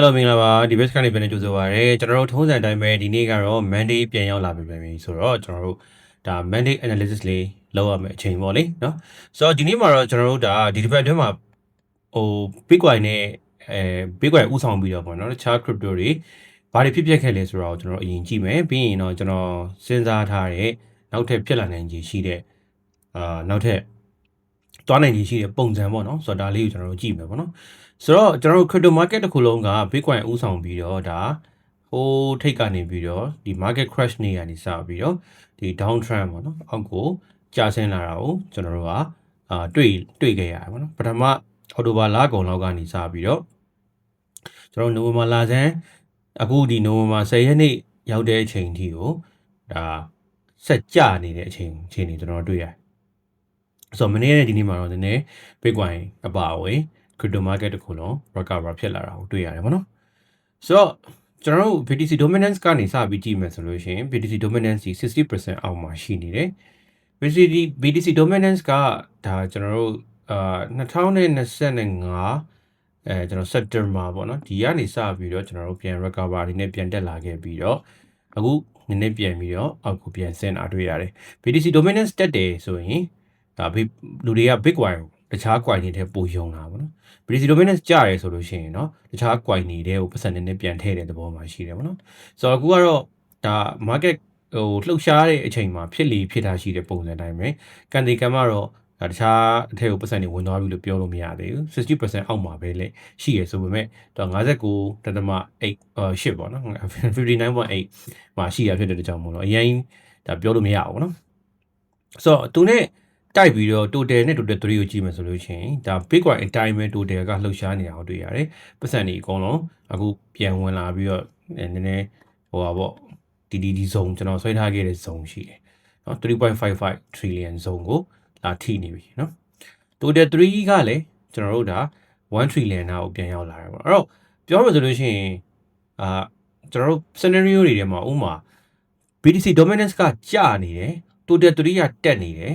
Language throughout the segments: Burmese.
Hello မင်္ဂလာပါဒီ base ကနေပြန်နေကြိုဆိုပါရစေကျွန်တော်တို့ထုံးစံအတိုင်းပဲဒီနေ့ကတော့ Monday ပြန်ရောက်လာပြီပဲဆိုတော့ကျွန်တော်တို့ဒါ Monday analysis လေးလုပ်ရမယ့်အချိန်ပေါ့လေเนาะဆိုတော့ဒီနေ့မှာတော့ကျွန်တော်တို့ဒါဒီတစ်ပတ်အတွင်းမှာဟို Bitcoin နဲ့အဲ Bitcoin ဥဆောင်ပြီးတော့ပေါ့နော်တခြား crypto တွေဘာတွေဖြစ်ပျက်ခဲ့လဲဆိုတော့ကျွန်တော်တို့အရင်ကြည့်မယ်ပြီးရင်တော့ကျွန်တော်စဉ်းစားထားတဲ့နောက်ထပ်ဖြစ်လာနိုင်ခြေရှိတဲ့အာနောက်ထပ် တွားနိုင်ခြေရှိတဲ့ပုံစံပေါ့နော်ဆိုတော့ဒါလေးကိုကျွန်တော်တို့ကြည့်မယ်ပေါ့နော်ဆိုတော့ကျွန်တော်တို့ crypto market တစ်ခုလုံးက Bitcoin ဥဆောင်ပြီးတော့ဒါဟိုးထိတ်ကနေပြီးတော့ဒီ market crash နေရနေစပြီးတော့ဒီ down trend ပေါ့နော်အောက်ကိုကျဆင်းလာတာကိုကျွန်တော်တို့ကအာတွေ့တွေ့ခဲ့ရတယ်ပေါ့နော်ပထမအော်တိုဘာလကုန်လောက်ကနေစပြီးတော့ကျွန်တော်နိုဝင်ဘာလဆန်းအခုဒီနိုဝင်ဘာ10ရက်နေ့ရောက်တဲ့အချိန်ထိကိုဒါဆက်ကြနေတဲ့အချိန်အချိန်တွေကျွန်တော်တွေ့ရတယ် ဆိုတော့မနေ့နဲ့ဒီနေ့မှာတော့နည်းနည်း Bitcoin အပါအဝင် crypto market တစ်ခုလုံး recover ဖြစ်လာတာကိုတွေ့ရတယ်ပေါ့နော်ဆိုတော့ကျွန်တော်တို့ BTC dominance ကနေစပြီးကြည့်မယ်ဆိုလို့ရှိရင် BTC dominance ကြီး60%အောက်မှာရှိနေတယ် BTC BTC dominance ကဒါကျွန်တော်တို့အာ2025အဲကျွန်တော် September ပေါ့နော်ဒီကနေစပြီးတော့ကျွန်တော်တို့ပြန် recover တွေနဲ့ပြန်တက်လာခဲ့ပြီးတော့အခုနည်းနည်းပြန်ပြီးတော့အောက်ကိုပြန်ဆင်းလာတွေ့ရတယ် BTC dominance တက်တယ်ဆိုရင် ဒါလူတွေက Bitcoin ကိုတခြား coin တွေထဲပိုယုံတာပေါ့နော် BTC dominance ကျရဲဆိုလို့ရှိရင်เนาะတခြား coin တွေကိုပတ်စံနေနဲ့ပြန်ထည့်တဲ့သဘောမှာရှိတယ်ပေါ့နော်ဆိုတော့အခုကတော့ဒါ market ဟိုလှုပ်ရှားတဲ့အချိန်မှာဖြစ်လီဖြစ်တာရှိတဲ့ပုံစံတိုင်းပဲကန်ဒီကန်ကတော့ဒါတခြားအထက်ကိုပတ်စံတွေဝင်သွားပြီလို့ပြောလို့မရသေးဘူး60%အောက်မှာပဲလေရှိရဆိုပေမဲ့တော့59တသမ8ရှစ်ပေါ့နော်59.8မှာရှိရဖြစ်တဲ့ကြောင့်မို့လို့အရင်ဒါပြောလို့မရဘူးပေါ့နော်ဆိုတော့သူနဲ့ တိုက်ပြီးတော့ total နဲ့ total 3ကိုကြည့်မယ်ဆိုလို့ရှိရင်ဒါ bitcoin အတိုင်းပဲ total ကလှုပ်ရှားနေတာကိုတွေ့ရတယ်ပတ်စံတွေအကုန်လုံးအခုပြန်ဝင်လာပြီးတော့နည်းနည်းဟိုပါပေါ့ဒီဒီဒီဇုံကျွန်တော်ဆွဲထားခဲ့တဲ့ဇုံရှိတယ်နော်3.55 trillion ဇုံကိုလာထိနေပြီနော် total 3ကလည်းကျွန်တော်တို့ဒါ1 trillion နာကိုပြန်ရောက်လာတယ်ပေါ့အဲ့တော့ပြောမယ်ဆိုလို့ရှိရင်အာကျွန်တော်တို့ scenario တွေထဲမှာဥမာ BTC dominance ကကျနေတယ် total 3ကတက်နေတယ်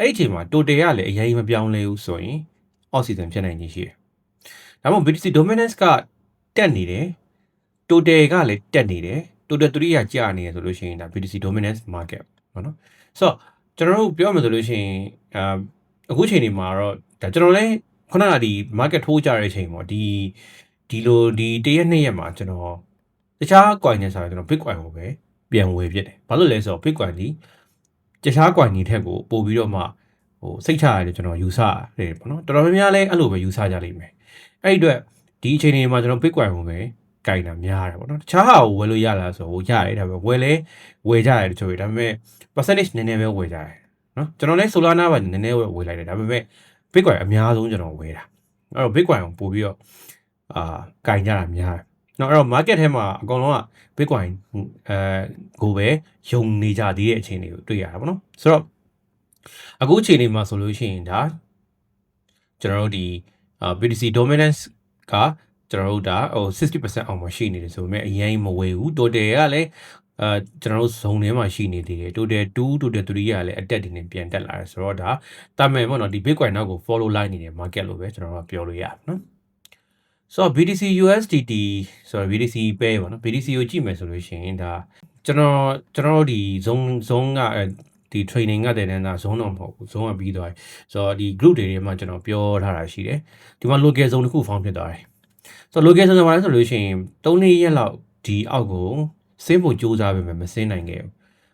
အဲ့ဒီအချိန်မှာ total ကလည်းအရင်မပြောင်းလဲဘူးဆိုရင် off season ဖြစ်နိုင်နေရှိတယ်။ဒါမှမဟုတ် BTC dominance ကတက်နေတယ် total ကလည်းတက်နေတယ် total 3ကကျနေတယ်ဆိုလို့ရှိရင်ဒါ BTC dominance market ပေါ့နော်။ဆိုတော့ကျွန်တော်တို့ပြောမှဆိုလို့ရှိရင်အာအခုချိန်ဒီမှာတော့ဒါကျွန်တော်လည်းခုနကဒီ market ထိုးကြတဲ့အချိန်ပေါ့ဒီဒီလိုဒီတရက်နှစ်ရက်မှာကျွန်တော်တခြား coin နဲ့ဆိုတော့ကျွန်တော် bitcoin ကိုပဲပြန်ဝယ်ဖြစ်တယ်။ဘာလို့လဲဆိုတော့ bitcoin ဒီ တခြား coin တွေထက်ကိုပို့ပြီးတော့မှဟိုစိတ်ချရတယ်ကျွန်တော်ယူဆရတယ်ပေါ့နော်တော်တော်များများလည်းအဲ့လိုပဲယူဆကြလိမ့်မယ်အဲ့ဒီအတွက်ဒီအချိန်တွေမှာကျွန်တော် Bitcoin ကိုပဲကင်တာများတယ်ပေါ့နော်တခြားဟာကိုဝယ်လို့ရလားဆိုတော့ရတယ်ဒါပေမဲ့ဝယ်လဲဝယ်ကြရတယ်တချို့တွေဒါပေမဲ့ percentage နည်းနည်းပဲဝယ်ကြတယ်နော်ကျွန်တော်လည်း Solana ပါနည်းနည်းဝယ်လိုက်တယ်ဒါပေမဲ့ Bitcoin အများဆုံးကျွန်တော်ဝယ်တာအဲ့တော့ Bitcoin ကိုပို့ပြီးတော့အာကင်ကြတာများတယ် နော်အဲ့တော့ market ထဲမှာအကုန်လုံးက Bitcoin အဲကိုပဲယုံနေကြသေးတဲ့အချိန်တွေကိုတွေ့ရတာပေါ့နော်ဆိုတော့အခုအချိန်လေးမှာဆိုလို့ရှိရင်ဒါကျွန်တော်တို့ဒီ BTC dominance ကကျွန်တော်တို့ဒါဟို60%အောင်မှာရှိနေတယ်ဆိုပေမဲ့အရင်မဝေဘူး total ကလည်းအဲကျွန်တော်တို့ zone ထဲမှာရှိနေသေးတယ် total 2 total 3ကလည်းအတက်ဒီနေပြန်တက်လာတယ်ဆိုတော့ဒါတာမယ်ပေါ့နော်ဒီ bitcoin နောက်ကို follow line နေတဲ့ market လို့ပဲကျွန်တော်တို့ပြောလို့ရတယ်နော် ဆိုတော့ BTC USDT ဆိုတော့ BTC ပဲပေါ့နော် BTC ကိုကြည့်မယ်ဆိုလို့ရှိရင်ဒါကျွန်တော်ကျွန်တော်တို့ဒီ zone zone ကဒီ training ကတည်းကဇုံတော့မဟုတ်ဘူးဇုံကပြီးသွားပြီဆိုတော့ဒီ group တွေထဲမှာကျွန်တော်ပြောထားတာရှိတယ်ဒီမှာ local zone တစ်ခု found ဖြစ်သွားတယ်ဆိုတော့ local zone မှာလဲဆိုလို့ရှိရင်3ရက်လောက်ဒီအောက်ကိုဆင်းဖို့ကြိုးစားပေမဲ့မဆင်းနိုင်ခဲ့ဘူး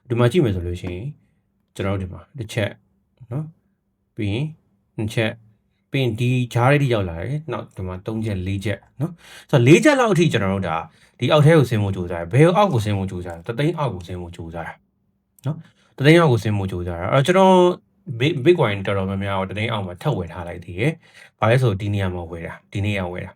ဒီမှာကြည့်မယ်ဆိုလို့ရှိရင်ကျွန်တော်တို့ဒီမှာတစ်ချက်နော်ပြီးရင်နှစ်ချက် ပြီးရင်ဒီဂျားလေးတွေရောက်လာတယ်နောက်ဒီမှာ3ချက်4ချက်နော်ဆိုတော့4ချက်လောက်အထိကျွန်တော်တို့ဒါဒီအောက်ထဲကိုဆင်းဖို့ကြိုးစားတယ်ဘယ်အောက်ကိုဆင်းဖို့ကြိုးစားတယ်တသိန်းအောက်ကိုဆင်းဖို့ကြိုးစားတာနော်တသိန်းအောက်ကိုဆင်းဖို့ကြိုးစားတာအဲ့တော့ကျွန်တော် Bitcoin တော်တော်များများတော့တသိန်းအောက်မှာထပ်ဝယ်ထားလိုက်သေးတယ်။ဘာလဲဆိုဒီနေရာမှာဝယ်တာဒီနေရာဝယ်တာ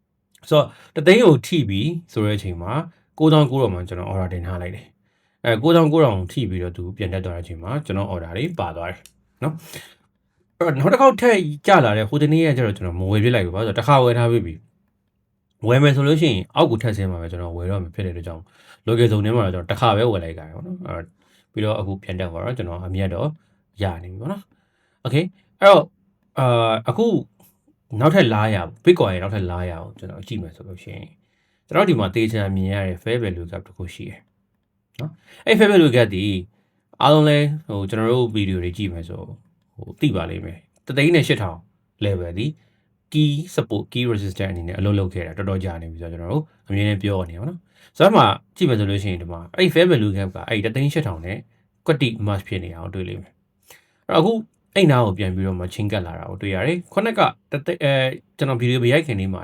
။ဆိုတော့တသိန်းကိုထိပြီးဆိုတဲ့အချိန်မှာ9900မှာကျွန်တော် order တင်ထားလိုက်တယ်။အဲ9900ထိပြီးတော့သူပြန်တက်သွားတဲ့အချိန်မှာကျွန်တော် order တွေပါသွားတယ်နော်။အဲ့ တော့နောက်တစ်ခေါက်ထက်ကြလာတဲ့ဟိုတနေ့ကကျတော့ကျွန်တော်မဝယ်ပြလိုက်ဘူးဘာလို့ဆိုတော့တစ်ခါဝယ်ထားပြီးပြီဝယ်မယ်ဆိုလို့ရှိရင်အောက်ကိုထက်ဆင်းမှာပဲကျွန်တော်ဝယ်တော့မှာဖြစ်တဲ့အတွက်ကြောင့် local zone ထဲမှာတော့ကျွန်တော်တစ်ခါပဲဝယ်လိုက်ကြတယ်ပေါ့နော်အဲ့ပြီးတော့အခုပြန်တက်သွားတော့ကျွန်တော်အမြတ်တော့ရနေပြီပေါ့နော် okay အဲ့တော့အာအခုနောက်ထပ်လာရ Bitcoin ရဲ့နောက်ထပ်လာရအောင်ကျွန်တော်ကြည့်မယ်ဆိုလို့ရှိရင်ကျွန်တော်ဒီမှာတေချာမြင်ရတဲ့ fair value gap တခုရှိတယ်နော်အဲ့ fair value gap ဒီအားလုံးလဲဟိုကျွန်တော်တို့ဗီဒီယိုတွေကြည့်မယ်ဆို ဟိုသိပါလိမ့်မယ်တသိန်းနဲ့8000 level ဒီ key support key resistance အနေနဲ့အလုပ်လုပ်ခဲ့တာတော်တော်ကြာနေပြီဆိုတော့ကျွန်တော်တို့အမြင်နဲ့ပြောနေပါတော့ဆိုတော့မှကြည့်မယ်ဆိုလို့ရှိရင်ဒီမှာအဲ့ fair value gap ကအဲ့တသိန်း8000နဲ့ကွက်တိ match ဖြစ်နေအောင်တွေ့လိမ့်မယ်အဲ့တော့အခုအဲ့နာကိုပြန်ပြီးတော့မှချင်းကပ်လာတာကိုတွေ့ရတယ်ခုနကတသိအဲကျွန်တော်ဗီဒီယိုပြရိုက်ခင်လေးမှာ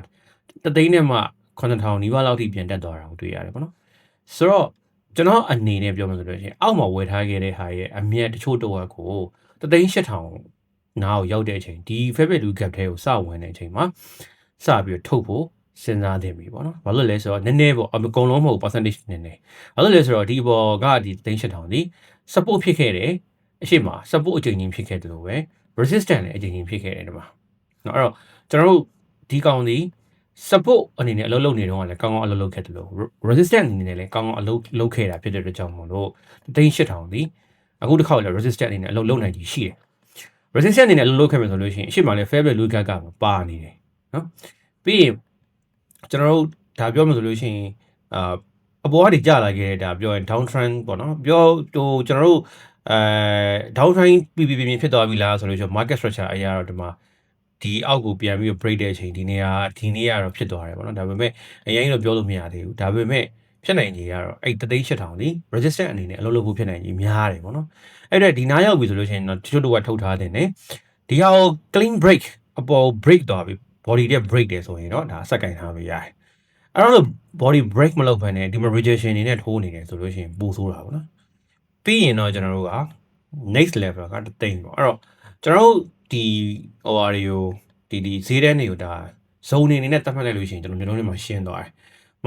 တသိန်းနဲ့မှ9000နီးပါးလောက်ထိပြန်တက်သွားတာကိုတွေ့ရတယ်ပေါ့နော်ဆိုတော့ကျွန်တော်အနေနဲ့ပြောမှဆိုလို့ရှိရင်အောက်မှာဝယ်ထားခဲ့တဲ့ဟာရဲ့အမြတ်တချို့တော့ကို တသိန်း8000နားကိုရောက်တဲ့အချိန်ဒီ fair value gap ထဲကိုစဝင်တဲ့အချိန်မှာစပြီးတော့ထုတ်ဖို့စဉ်းစားသင့်ပြီပေါ့နော်။ဘာလို့လဲဆိုတော့နည်းနည်းပေါ့အကုန်လုံးမဟုတ် percentage နည်းနည်း။ဘာလို့လဲဆိုတော့ဒီဘောကဒီသိန်း8000ဒီ support ဖြစ်ခဲ့တယ်အရှိမ support အချိန်ချင်းဖြစ်ခဲ့တယ်လို့ပဲ resistance လည်းအချိန်ချင်းဖြစ်ခဲ့တယ်ဒီမှာ။နော်အဲ့တော့ကျွန်တော်တို့ဒီကောင်ဒီ support အနေနဲ့အလုပ်လုပ်နေတော့လည်းကောင်းကောင်းအလုပ်လုပ်ခဲ့တယ်လို့ resistance အနေနဲ့လည်းကောင်းကောင်းအလုပ်လုပ်ခဲ့တာဖြစ်တဲ့အတွက်ကြောင့်မို့လို့သိန်း8000ဒီ အခုတစ်ခါလည်း resistance အနေနဲ့အလုပ်လုပ်နိုင်ကြီးရှိတယ် resistance အနေနဲ့အလုပ်လုပ်ခဲ့မယ်ဆိုလို့ရှိရင်အရှိမလည်း fair value gap ကပါနေတယ်နော်ပြီးရင်ကျွန်တော်တို့ဒါပြောမှဆိုလို့ရှိရင်အာအပေါ်ကနေကြာလာခဲ့တဲ့ဒါပြောရင် down trend ပေါ့နော်ပြောဟိုကျွန်တော်တို့အဲ down trend ပြပြပြပြဖြစ်သွားပြီလားဆိုလို့ရှိရင် market structure အရာတော့ဒီမှာဒီအောက်ကိုပြန်ပြီး break တဲ့အချိန်ဒီနေရာဒီနေ့ကတော့ဖြစ်သွားတယ်ပေါ့နော်ဒါပေမဲ့အရင်တော့ပြောလို့မရသေးဘူးဒါပေမဲ့ ဖြစ်နိုင်ကြီးကတော့အဲ့တသိန်း8000ဒီ resistance အနေနဲ့အလုပ်လုပ်ဖို့ဖြစ်နိုင်ကြီးများတယ်ပေါ့နော်အဲ့တော့ဒီနားရောက်ပြီဆိုလို့ရှိရင်တော့တချို့တော့ထုတ်ထားတဲ့ねဒီဟာကို clean break အပေါ် break သွားပြီ body တဲ့ break တယ်ဆိုရင်တော့ဒါစက်ကင်ထားလို့ရတယ်အဲ့တော့ body break မလုပ်ဘဲနဲ့ဒီမှာ rejection နေနဲ့ထိုးနေတယ်ဆိုလို့ရှိရင်ပိုဆိုးတာပေါ့နော်ပြီးရင်တော့ကျွန်တော်တို့က next level ကတသိန်းပေါ့အဲ့တော့ကျွန်တော်တို့ဒီဟိုဟာတွေကိုဒီဒီဈေးတန်းတွေကိုဒါဇုံနေနေနဲ့တတ်မှတ်လိုက်လို့ရှိရင်ကျွန်တော်မျိုးလုံးထဲမှာရှင်းသွားတယ်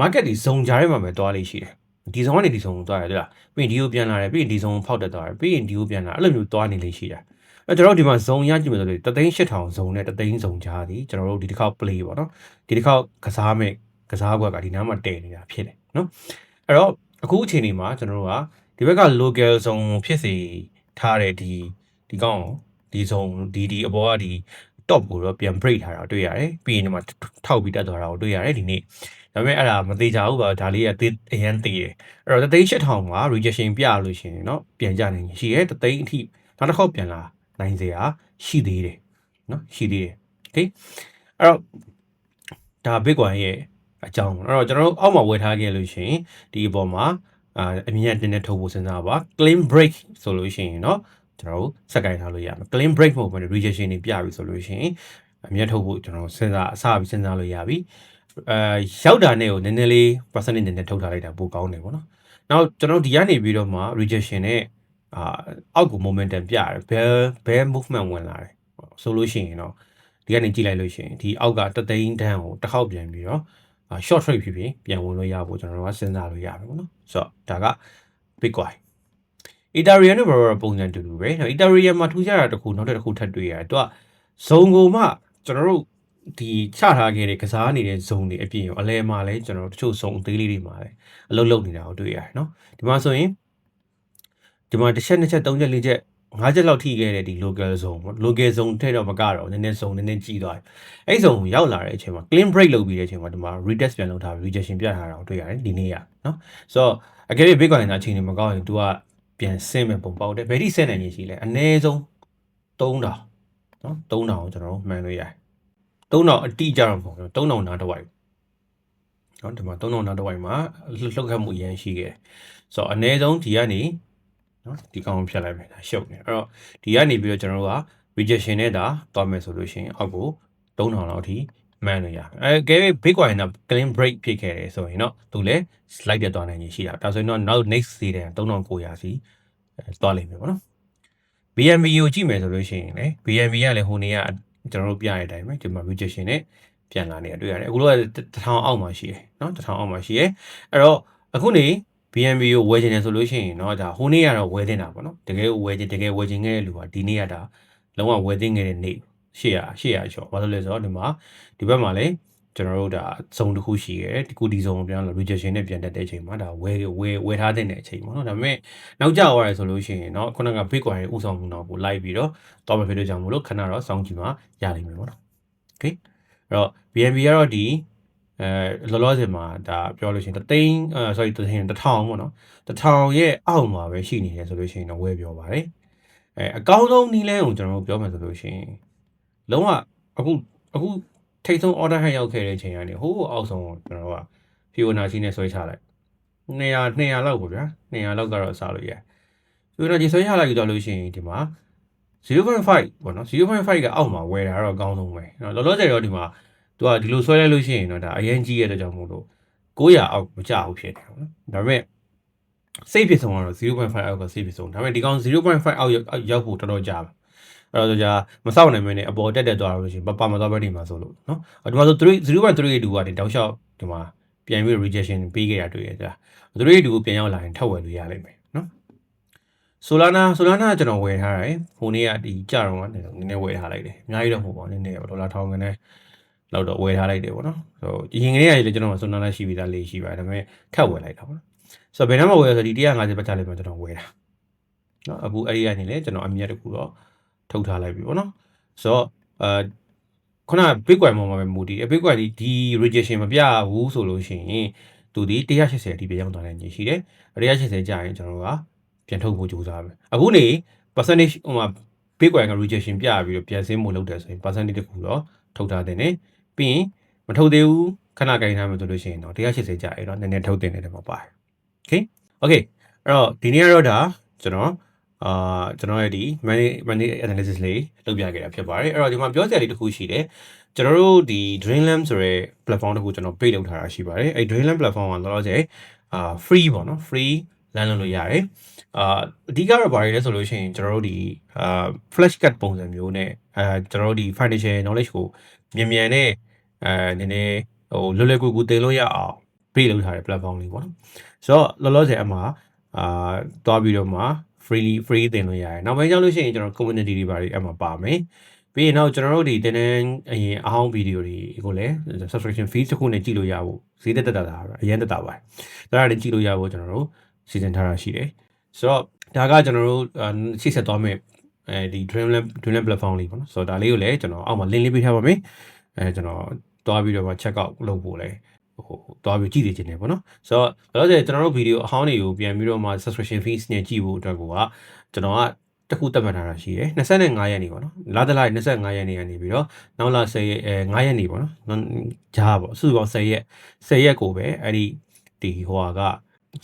market ဒီဇုံကြားထဲမှာပဲတွားလေးရှိတယ်ဒီဇုံကနေဒီဇုံကိုတွားရတယ်လားပြီးရင်ဒီကိုပြန်လာတယ်ပြီးရင်ဒီဇုံကိုဖောက်တက်သွားတယ်ပြီးရင်ဒီကိုပြန်လာအဲ့လိုမျိုးတွားနေလေးရှိတာအဲ့ကျွန်တော်တို့ဒီမှာဇုံရကြည့်မယ်ဆိုလို့တသိန်း8000ဇုံနဲ့တသိန်းဇုံကြားသည်ကျွန်တော်တို့ဒီတစ်ခေါက် play ပေါ့နော်ဒီတစ်ခေါက်ကစားမဲ့ကစားကွက်ကဒီနားမှာတည်နေတာဖြစ်တယ်နော်အဲ့တော့အခုအချိန်ဒီမှာကျွန်တော်တို့ကဒီဘက်က local ဇုံဖြစ်စီထားတဲ့ဒီဒီကောင်ဒီဇုံဒီဒီအပေါ်ကဒီ top ကိုတော့ပြန် break ထားတာတွေ့ရတယ်ပြီးရင်ဒီမှာထောက်ပြီးတက်သွားတာကိုတွေ့ရတယ်ဒီနေ့ ဒါပေမဲ့အဲ့ဒါမသေးကြဘူးပါဒါလေးကသေးအရန်သေးတယ်အဲ့တော့တသိန်း8000မှာ rejection ပြလို့ရှိရင်เนาะပြန်ကြနိုင်ရှိရဲတသိန်းအထိနောက်တစ်ခေါက်ပြန်လာနိုင်စရာရှိသေးတယ်เนาะရှိသေးတယ် okay အဲ့တော့ဒါ bitcoin ရဲ့အကြောင်းအဲ့တော့ကျွန်တော်တို့အောက်မှာဝယ်ထားခဲ့လို့ရှိရင်ဒီအပေါ်မှာအာအမြင့်တင်းနဲ့ထုတ်ဖို့စဉ်းစားပါ clean break ဆိုလို့ရှိရင်เนาะကျွန်တော်တို့စက်ကင်ထားလို့ရမယ် clean break မဟုတ်ဘဲ rejection တွေပြပြီဆိုလို့ရှိရင်အမြတ်ထုတ်ဖို့ကျွန်တော်စဉ်းစားအစပြီးစဉ်းစားလို့ရပြီ အဲရောက်တာနဲ့ကိုနည်းနည်းလေး percentage နည်းနည်းထုတ်ထားလိုက်တာပိုကောင်းတယ်ပေါ့နော်။နောက်ကျွန်တော်ဒီကနေပြီးတော့မှ rejection နဲ့အာအောက်ကို momentum ပြရတယ်ဘယ်ဘယ် movement ဝင်လာတယ်ဆိုလို့ရှိရင်တော့ဒီကနေကြည့်လိုက်လို့ရှိရင်ဒီအောက်ကတသိန်းတန်းကိုတစ်ခေါက်ပြန်ပြီးတော့ short trade ဖြစ်ဖြစ်ပြန်ဝင်လို့ရဖို့ကျွန်တော်တို့ကစဉ်းစားလို့ရမယ်ပေါ့နော်။ဆိုတော့ဒါက Bitcoin Ethereum နဲ့ Borrow ပုံစံတူတူပဲ။ Ethereum မှာထူးခြားတာတစ်ခုနောက်တစ်ခုထပ်တွေ့ရတယ်။သူကဇုံကုန်မှကျွန်တော်တို့ ဒီချထားခဲ့တဲ့ကစားနေတဲ့ဇုံတွေအပြင်ရောအလဲမှာလဲကျွန်တော်တို့တချို့ဇုံအသေးလေးတွေမှာလဲအလုပ်လုပ်နေတာကိုတွေ့ရတယ်နော်။ဒီမှာဆိုရင်ဒီမှာတစ်ချက်နှစ်ချက်သုံးချက်လေးချက်ငါးချက်လောက်ထိခဲ့တဲ့ဒီ local zone ပေါ့ local zone ထဲတော့မကတော့နည်းနည်း zone နည်းနည်းကြီးသွားတယ်အဲ့ zone ကိုရောက်လာတဲ့အချိန်မှာ clean break လုပ်ပြီးတဲ့အချိန်မှာဒီမှာ retest ပြန်လုပ်ထားပြီး rejection ပြထားတာကိုတွေ့ရတယ်ဒီနေ့ရနော်ဆိုတော့အကယ်၍ bitcoin ကအချိန်တွေမကောင်းရင် तू ကပြန်ဆင်းမဲ့ပုံပေါက်တယ်ဘယ်ထိဆင်းနိုင်ရရှိလဲအနည်းဆုံး3000နော်3000ကိုကျွန်တော်တို့မှန်လို့ရတယ် 3000အတိအကျတော့မဟုတ်ဘူး3000နားတစ်ဝိုက်နော်ဒီမှာ3000နားတစ်ဝိုက်မှာလှုပ်ခတ်မှုအရင်ရှိခဲ့တယ်ဆိုတော့အနည်းဆုံးဒီကနေနော်ဒီကောင်ဖြတ်လိုက်မယ်ဒါရှုပ်နေအဲ့တော့ဒီကနေပြီးတော့ကျွန်တော်တို့က rejection နဲ့ဒါသွားမယ်ဆိုလို့ရှိရင်အောက်ကို3000လောက်အထိမှန်လို့ရအဲကဲ bitcoin က clean break ဖြစ်ခဲ့တယ်ဆိုရင်တော့သူလည်း slide တက်သွားနိုင်ခြင်းရှိတာဒါဆိုရင်တော့နောက် next စီတဲ့3900စီသွားလိမ့်မယ်ပေါ့နော် BNB ကိုကြည့်မယ်ဆိုလို့ရှိရင်လေ BNB ကလည်းဟိုနေက ကျွန်တော်တို့ပြရတဲ့အတိုင်းပဲဒီမှာ rejection နဲ့ပြန်လာနေတာတွေ့ရတယ်အခုတော့1000အောက်မှာရှိတယ်เนาะ1000အောက်မှာရှိတယ်အဲ့တော့အခုနေ BNB ကိုဝယ်ချင်တယ်ဆိုလို့ရှိရင်เนาะဒါဟိုနေ့ကတော့ဝယ်တင်တာပေါ့နော်တကယ်ဝယ်ချင်တကယ်ဝယ်ချင်ခဲ့တဲ့လူကဒီနေ့ကဒါလုံးဝဝယ်တင်ခဲ့တဲ့နေ့800 800ကျော်ဘာလို့လဲဆိုတော့ဒီမှာဒီဘက်မှာလည်း ကျွန်တော်တို့ဒါဇုံတစ်ခုရှိရဲဒီကုဒီဇုံကိုပြန်လာ rejection နဲ့ပြန်တက်တဲ့အချိန်မှာဒါဝယ်ဝယ်ဝယ်ထားတဲ့အချိန်ပေါ့နော်ဒါပေမဲ့နောက်ကျသွားရဲဆိုလို့ရှိရင်เนาะခုနက Bitcoin ရဲ့ဥဆောင်မှုတော့ပို့လိုက်ပြီးတော့တော့မဖြစ်လို့ကြောင့်မလို့ခဏတော့စောင့်ကြည့်မှရလိမ့်မယ်ပေါ့နော် okay တော့ BNB ကတော့ဒီအဲလောလောဆယ်မှာဒါပြောလို့ရှိရင်တသိန်းအဲ sorry တသိန်းတစ်ထောင်ပေါ့နော်တစ်ထောင်ရဲ့အောက်မှာပဲရှိနေတယ်ဆိုလို့ရှိရင်တော့ဝယ်ပြောပါတယ်အဲအကောင်းဆုံးနည်းလမ်းကိုကျွန်တော်တို့ပြောမယ်ဆိုလို့ရှိရင်လုံးဝအခုအခု ထိတ်ဆုံး order ဟန်ရောက်ခဲ့တဲ့အချိန်ကနေဟိုးအောက်ဆုံးကိုကျွန်တော်တို့က Fibonacci နဲ့ဆွဲချလိုက်200 200လောက်ပေါ့ဗျာ200လောက်ကတော့အစားလို့ရတယ် Fibonacci ဆွဲချလိုက်ကြလို့ရှိရင်ဒီမှာ0.5ပေါ့နော်0.5ကအောက်မှာဝယ်တာတော့အကောင်းဆုံးပဲเนาะလောလောဆယ်တော့ဒီမှာသူကဒီလိုဆွဲလိုက်လို့ရှိရင်တော့ဒါအရင်ကြီးရတဲ့ကြောင့်မို့လို့900အောက်မကြဘူးဖြစ်တယ်ပေါ့နော်ဒါပေမဲ့စိတ်ဖြစ်ဆုံးကတော့0.5အောက်ကစိတ်ဖြစ်ဆုံးဒါပေမဲ့ဒီကောင်0.5အောက်ရောက်ရောက်ဖို့တော်တော်ကြာပါ အဲ့တော့ကြာမစောက်နိုင်မင်းနဲ့အပေါ်တက်တက်သွားလို့ရှိရင်ပပမသွားဘက်နေမှာဆိုလို့နော်ဒီမှာဆို0.38ကဒီတောက်လျှောက်ဒီမှာပြန်ပြီး rejection ပေးခဲ့တာတွေ့ရကြာ3.2ကိုပြန်ရောက်လာရင်ထပ်ဝယ်လို့ရလိမ့်မယ်နော် Solana Solana ကျွန်တော်ဝယ်ထားတယ်ဟိုနေ့ကဒီကြတော့ကနည်းနည်းဝယ်ထားလိုက်တယ်အများကြီးတော့မဟုတ်ပါဘူးနည်းနည်းဒေါ်လာ1000ခန်းနဲ့လောက်တော့ဝယ်ထားလိုက်တယ်ပေါ့နော်ဆိုတော့ရင်ကလေးကလည်းကျွန်တော် Solana ရှိပြီးသားလေးရှိပါတယ်ဒါပေမဲ့ထပ်ဝယ်လိုက်တာပေါ့နော်ဆိုတော့ဘယ်နှမဝယ်ရဆိုဒီ150ပတ်ချလိုက်မှကျွန်တော်ဝယ်တာနော်အခုအဲ့ဒီကနေလည်းကျွန်တော်အမြတ်တကူတော့ ထုတ်ထားလိုက်ပြီပေါ့နော်ဆိုတော့အာခုန Bitcoin ပေါ်မှာပဲမူတည်တယ် Bitcoin ဒီဒီ rejection မပြဘူးဆိုလို့ရှိရင်သူဒီ180အထိပဲရောက်သွားတဲ့ညရှိတယ်180ကြာရင်ကျွန်တော်တို့ကပြန်ထုတ်ဖို့ကြိုးစားမယ်အခုနေ percentage ဟိုမှာ Bitcoin က rejection ပြပြီးတော့ပြန်ဆင်းဖို့လုပ်တယ်ဆိုရင် percentage တခုတော့ထုတ်ထားတဲ့ ਨੇ ပြီးရင်မထုတ်သေးဘူးခဏကြိုင်ထားမယ်ဆိုလို့ရှိရင်တော့180ကျရင်တော့နည်းနည်းထုတ်တင်နေတယ်မှာပါတယ် okay okay အဲ့တော့ဒီနေ့ကတော့ဒါကျွန်တော် အာကျွန်တော်ရဲ့ဒီ money money analysis လေးလုပ်ပြခဲ့တာဖြစ်ပါတယ်အဲ့တော့ဒီမှာပြောစရာလေးတစ်ခုရှိတယ်ကျွန်တော်တို့ဒီ Dreamland ဆိုတဲ့ platform တစ်ခုကျွန်တော် pay လုပ်ထားတာရှိပါတယ်အဲ့ Dreamland platform ကလောလောဆယ်အာ free ပေါ့နော် free လမ်းလုပ်လို့ရတယ်အာအဓိကတော့ဘာတွေလဲဆိုလို့ရှိရင်ကျွန်တော်တို့ဒီအာ flash card ပုံစံမျိုးနဲ့အဲကျွန်တော်တို့ဒီ financial knowledge ကိုမြန်မြန်နဲ့အဲနည်းနည်းဟိုလွယ်လွယ်ကူကူသင်လို့ရအောင် pay လုပ်ထားတဲ့ platform လေးပေါ့နော်ဆိုတော့လောလောဆယ်အမှာအာတွားပြီးတော့မှ freely free သင်လို့ရတယ်နောက်ပိုင်းကျလို့ရှိရင်ကျွန်တော် community တွေဘာတွေအမှပါမယ်ပြီးရင်တော့ကျွန်တော်တို့ဒီတင်းတန်းအရင်အဟောင်းဗီဒီယိုတွေကိုလည်း subscription fees တစ်ခုနဲ့ကြည့်လို့ရဖို့ဈေးတက်တက်တာတာအရင်တက်တာပါတယ်ဒါရတဲ့ကြည့်လို့ရဖို့ကျွန်တော်တို့စီစဉ်ထားတာရှိတယ်ဆိုတော့ဒါကကျွန်တော်တို့ရှေ့ဆက်သွားမယ်အဲဒီ Dreamland Dreamland platform လေးပေါ့နော်ဆိုတော့ဒါလေးကိုလည်းကျွန်တော်အောက်မှာ link လေးပေးထားပါမယ်အဲကျွန်တော်တွားပြီးတော့မှ check out လုပ်ဖို့လဲ ဟိုတွားပြီးကြည့်နေခြင်းတယ်ပေါ့နော်ဆိုတော့လောလောဆယ်ကျွန်တော်တို့ဗီဒီယိုအဟောင်းတွေကိုပြန်ပြီးတော့မှ subscription fees နဲ့ကြည့်ဖို့အတွက်ကိုကကျွန်တော်ကတခုတက်မှတ်ထားတာရှိတယ်25ရက်နေပေါ့နော်လာတလိုက်25ရက်နေကနေပြီးတော့နောက်လာ10ရက်အဲ9ရက်နေပေါ့နော်ဂျားပေါ့စုစုပေါင်း10ရက်10ရက်ကိုပဲအဲ့ဒီဒီဟိုဟာက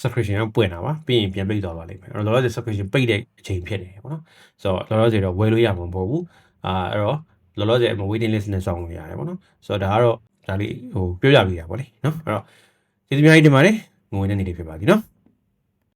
subscription ကပွင့်တာပါပြီးရင်ပြန်ပိတ်သွားပါလိမ့်မယ်အဲ့တော့လောလောဆယ် subscription ပိတ်တဲ့အချိန်ဖြစ်နေတယ်ပေါ့နော်ဆိုတော့လောလောဆယ်တော့ဝယ်လို့ရမှာမဟုတ်ဘူးအာအဲ့တော့လောလောဆယ်အမ waiting list နဲ့စောင့်လို့ရတယ်ပေါ့နော်ဆိုတော့ဒါကတော့ ဒါလေးဟိုပြောပြပေးတာပေါ့လေနော်အဲ့တော့ကျေးဇူးများကြီးတင်ပါတယ်ငွေနဲ့နေလေးဖြစ်ပါပြီနော်